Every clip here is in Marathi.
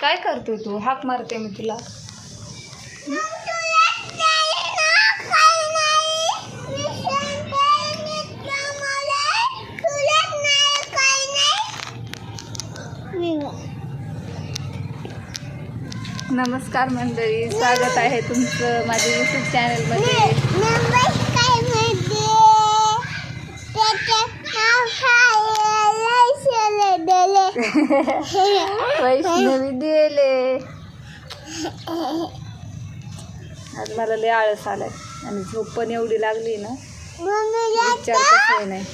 काय करतोय तू? हाक मारते मी तुला. नमस्कार मंडळी स्वागत आहे तुमचं माझ्या युट्यूब चॅनलमध्ये वैष्णवी दिले. आज मला लय आळस आलाय. आणि झोप पण एवढी लागली ना. विचार कसं नाही.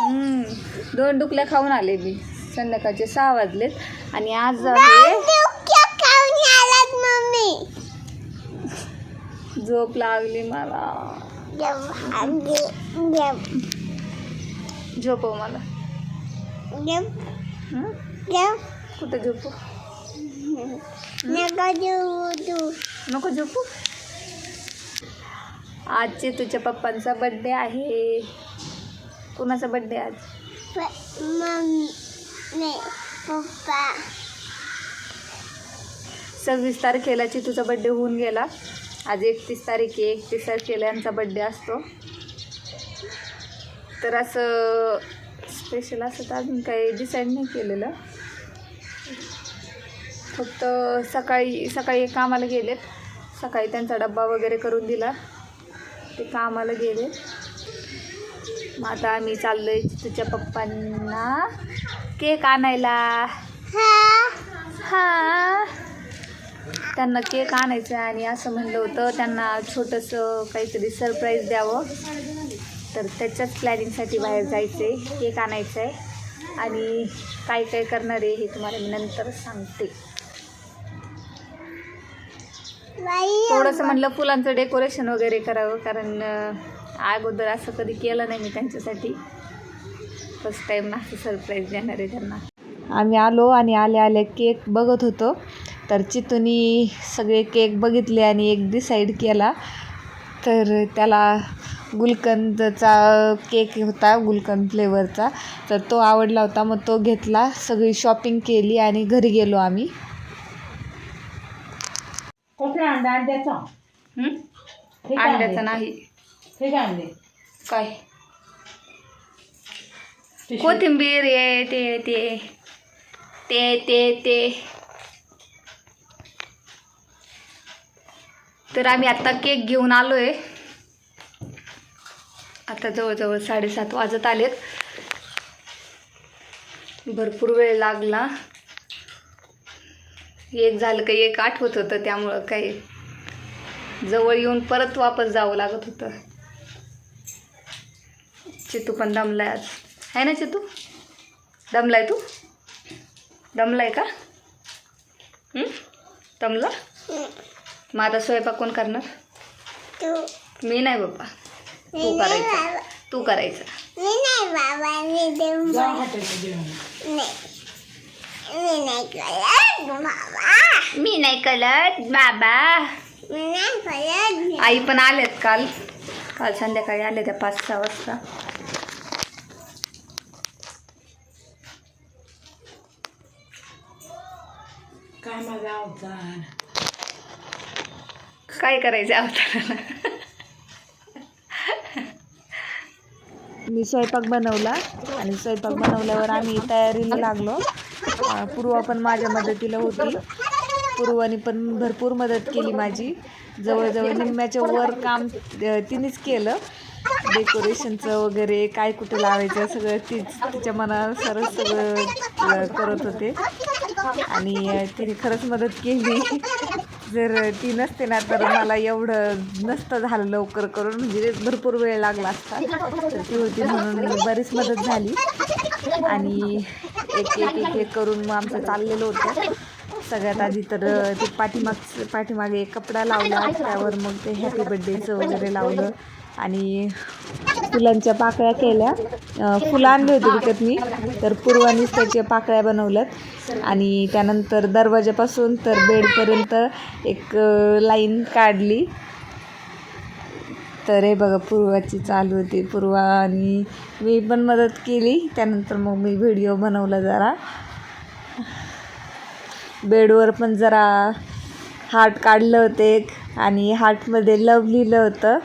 हम्म. दोन डुकल्या खाऊन आले मी. संध्याकाळचे सहा वाजलेत. आणि आज आहे झोप लागली मला. झोपव मला? कुठं झोपू नको झोपू आजचे तुझ्या पप्पांचा बड्डे आहे. कुणाचा बड्डे आज? पप्पा. सव्वीस तारखेला तुझा बड्डे होऊन गेला. आज एकतीस तारीख आहे. एकतीस तारखेला यांचा बड्डे असतो. तर असं स्पेशल असं तर अजून काही डिसाईड नाही केलेलं. फक्त सकाळी सकाळी कामाला गेलेत. सकाळी त्यांचा डब्बा वगैरे करून दिला. ते कामाला गेले. मग आता आम्ही चाललो आहे तुझ्या पप्पांना केक आणायला. हा. त्यांना केक आणायचं आहे आणि असं म्हणलं होतं त्यांना छोटंसं काहीतरी सरप्राईज द्यावं. तर त्याच्याच प्लॅनिंगसाठी बाहेर जायचं आहे केक आणायचं आहे आणि काय काय करणार आहे हे तुम्हाला मी नंतर सांगते. थोडंसं म्हणलं फुलांचं डेकोरेशन वगैरे करावं कारण अगोदर असं कधी केलं नाही मी त्यांच्यासाठी. फर्स्ट टाईम असं सरप्राईज देणार आहे त्यांना. आम्ही आलो आणि आले आले केक बघत होतो. तर चितूनी सगळे केक बघितले आणि एक डिसाईड केला. तर त्याला गुलकंदचा केक होता गुलकंद फ्लेवरचा तर तो आवडला होता मग तो घेतला. सगळी शॉपिंग केली आणि घरी गेलो आम्ही. कुठला अंडा? अंड्याचा? हं? अंड्याचं? नाही. हे काय आणले काय? पिशवी. कोथिंबीर ये ते ते. ते ते ते. तर आम्ही आता केक घेऊन आलोय. आता जवळजवळ साडेसात वाजत आलेत. भरपूर वेळ लागला. एक झालं का एक आठवत होतं त्यामुळं काही जवळ येऊन परत वापस जावं लागत होतं. चितू पण दमलाय आज. आहे ना चितू? दमलाय तू? दमलाय का? दमला? मग आता स्वयंपाक कोण करणार? मी नाही बाबा तू करायचं. तू करायचं. मी नाही बाबा मी देऊन जा हॉटेलचं जेवण. नाही. मी नाही करत बाबा. मी नाही कळत बाबा. मी नाही करत. आई पण आल्यात काल. काल संध्याकाळी आले त्या पाच सहा वाजता. काय माझा अवतार. काय करायचं अवताराला? मी स्वयंपाक बनवला आणि स्वयंपाक बनवल्यावर आम्ही तयारीला लागलो. पूर्वा पण माझ्या मदतीला होती. पूर्वानी पण भरपूर मदत केली माझी. जवळजवळ निम्म्याच्या वर काम तिनेच केलं. डेकोरेशनचं वगैरे काय कुठं लावायचं सगळं तीच तिच्या मनानुसार सगळं करत होते. आणि तिने खरंच मदत केली. जर ती नसते ना तर मला एवढं नसतं झालं लवकर करून. म्हणजे भरपूर वेळ लागला असता. तर ती होती म्हणून बरीच मदत झाली. आणि एक एक एक एक करून मग आमचं चाललेलं होतं. सगळ्यात आधी तर ते पाठीमाग पाठीमागे कपडा लावला. त्यावर मग ते हॅपी बड्डेचं वगैरे लावलं. आणि फुलांच्या पाकळ्या केल्या. फुलं आणली होती विकत मी तर पूर्वानीच त्याच्या पाकळ्या बनवल्यात. आणि त्यानंतर दरवाजापासून तर बेडपर्यंत एक लाईन काढली. तर हे बघा पूर्वाची चालू होती. पूर्वा आणि मी पण मदत केली. त्यानंतर मग मी व्हिडिओ बनवला जरा. बेडवर पण जरा हार्ट काढलं होतं एक. आणि हार्टमध्ये लव लिहिलं होतं.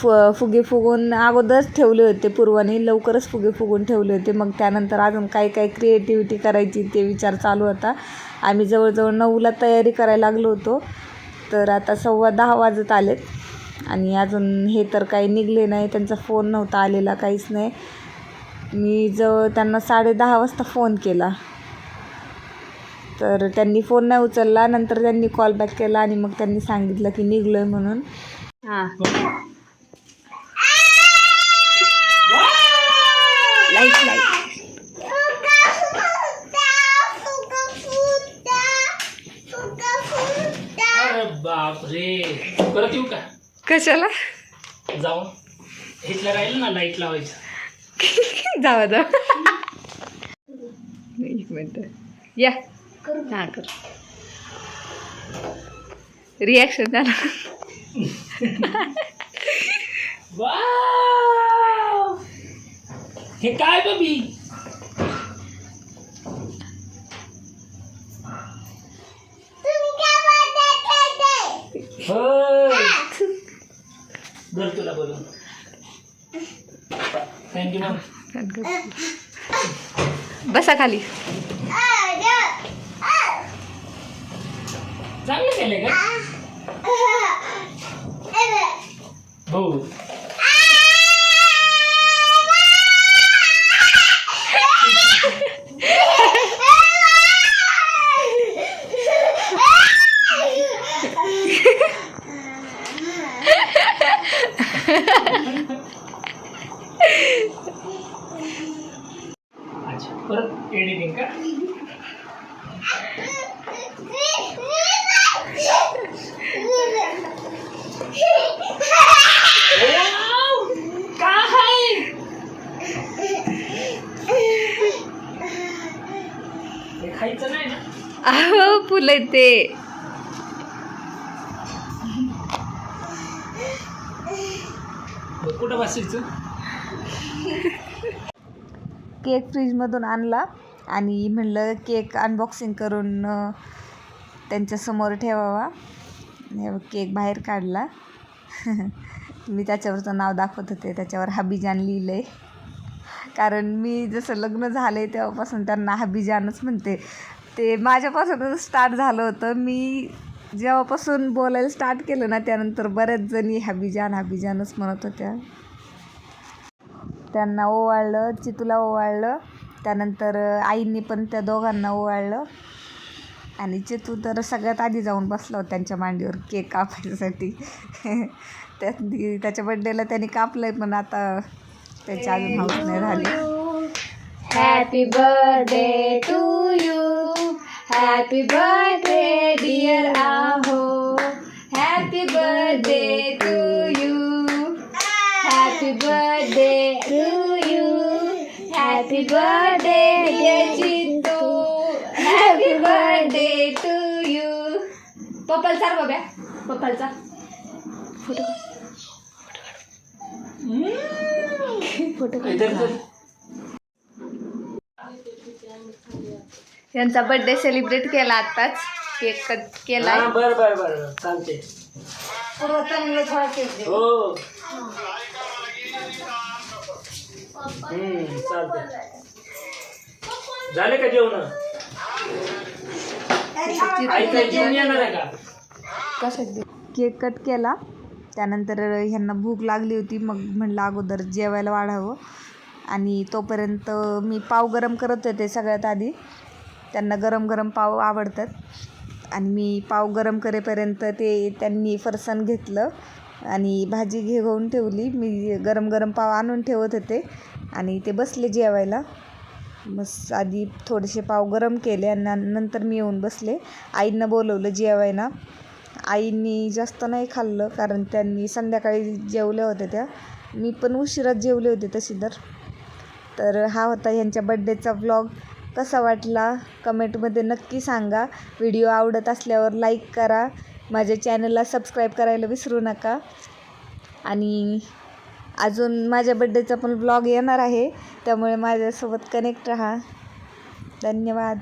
फ फुगे फुगून अगोदरच ठेवले होते पूर्वाने लवकरच फुगे फुगून ठेवले होते. मग त्यानंतर अजून काय काय क्रिएटिव्हिटी करायची ते विचार चालू होता. आम्ही जवळजवळ नऊला तयारी करायला लागलो होतो. तर आता सव्वा दहा वाजत आलेत. आणि अजून हे तर काही निघले नाही. त्यांचा फोन नव्हता आलेला काहीच नाही. मी जवळ त्यांना साडे दहा वाजता फोन केला. तर त्यांनी फोन नाही उचलला. नंतर त्यांनी कॉल बॅक केला आणि मग त्यांनी सांगितलं की निघलो आहे म्हणून. हां. लाइट लाइट अरे बापरे. परत येऊ का? कशाला? जाऊन इथलं राहील ना लाइट लावायचं. जावा जा एक मिनिट. या. हां कर. रिॲक्शन झालं. वाव! हे काय बबी धर तुला बोलून. थँक्यू मॅम बसा खाली. चांगलं केलंय का? हो अच्छा परत एडिटिंग का वाव! काय हे खायचं नाही अहो फुलं ते. कुठं बसायचं? केक फ्रीजमधून आणला आणि म्हणलं केक अनबॉक्सिंग करून त्यांच्यासमोर ठेवावा. केक बाहेर काढला. मी त्याच्यावरचं नाव दाखवत होते त्याच्यावर हबीजान लिहिलं आहे कारण मी जसं लग्न झाले तेव्हापासून त्यांना हबीजानच म्हणते. ते माझ्यापासूनच स्टार्ट झालं होतं. मी जेव्हापासून बोलायला स्टार्ट केलं ना त्यानंतर बऱ्याच जणी हबीजान हबीजानच म्हणत होत्या. त्यांना ओवाळलं चितूला ओवाळलं. त्यानंतर आईंनी पण त्या दोघांना ओवाळलं. आणि चितू तर सगळ्यात आधी जाऊन बसला होता त्यांच्या मांडीवर केक कापायसाठी. त्या त्याच्या बड्डेला त्यांनी कापलं आहे पण आता त्याची अजून हाऊस नाही झाली happy birthday to you happy birthday dear आहो happy birthday to you happy birthday to you happy birthday dear happy birthday to you पप्पाला चार बाब्या. पप्पालचा फ़ोटो फ़ोटो तर यांचा बर्थडे सेलिब्रेट केला आत्ताच. केक कट केला हा बर बर बर. चालते हो. चालते झाले का जेवण? आई काय जेवण येणार आहे का? केक कट केला. त्यानंतर ह्यांना भूक लागली होती मग म्हणलं अगोदर जेवायला वाढावं. आणि तोपर्यंत मी पाव गरम करत होते सगळ्यात आधी. त्यांना गरम गरम पाव आवडतात. आणि मी पाव गरम करेपर्यंत ते त्यांनी फरसाण घेतलं आणि भाजी घेऊन ठेवली. मी गरम गरम पाव आणून ठेवत होते आणि ते बसले जेवायला. मस्त आधी थोडेसे पाव गरम केले आणि नंतर मी येऊन बसले. आईंना बोलवलं जेवायला. आईंनी जास्त नाही खाल्लं कारण त्यांनी संध्याकाळी जेवल्या होत्या त्या. मी पण उशिरात जेवले होते तशी तर. तर हा होता ह्यांच्या बड्डेचा व्लॉग कसा वाटला? कमेंटमध्ये नक्की सांगा. व्हिडिओ आवडत असल्यावर लाईक करा. माझ्या चॅनलला सबस्क्राईब करायला विसरू नका. आणि अजून माझ्या बड्डेचा पण ब्लॉग येणार आहे. त्यामुळे माझ्यासोबत कनेक्ट राहा. धन्यवाद.